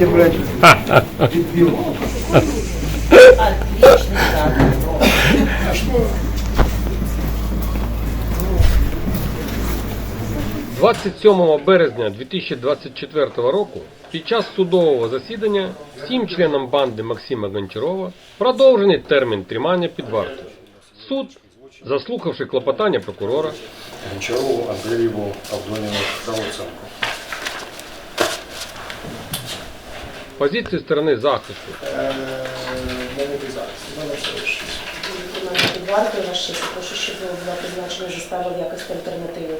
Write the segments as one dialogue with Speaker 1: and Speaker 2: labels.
Speaker 1: Дайте, блядь, дебил.
Speaker 2: 27 березня 2024 року під час судового засідання всім членам банди Максима Гончарова продовжений термін тримання під вартою. Суд, заслухавши клопотання прокурора,
Speaker 3: Гончарову, Андрееву, Авдонину дал оценку.
Speaker 2: Позиції сторони захисту
Speaker 4: Варто на вартою ваш честь. Прошу, щоб була призначена застава в якості альтернативи.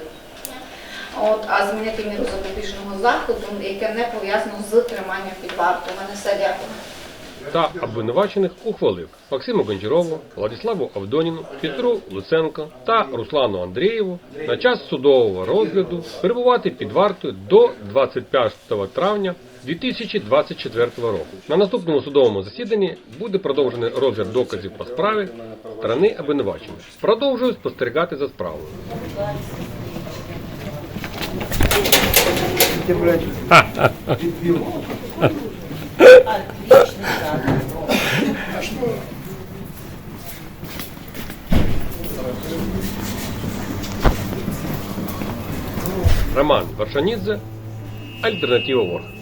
Speaker 5: От, а змінити міру запобіжного заходу, яке не пов'язано з триманням під вартою. У мене все дякую.
Speaker 2: Та обвинувачених ухвалив Максиму Гончарову, Владиславу Авдоніну, Петру Луценко та Руслану Андрієву на час судового розгляду перебувати під вартою до 25 травня 2024 року. На наступному судовому засіданні буде продовжений розгляд доказів по справі сторони обвинувачених. Продовжую спостерігати за справою.
Speaker 1: Дайте,
Speaker 2: Роман Варшанидзе, Альтернатива Ворха.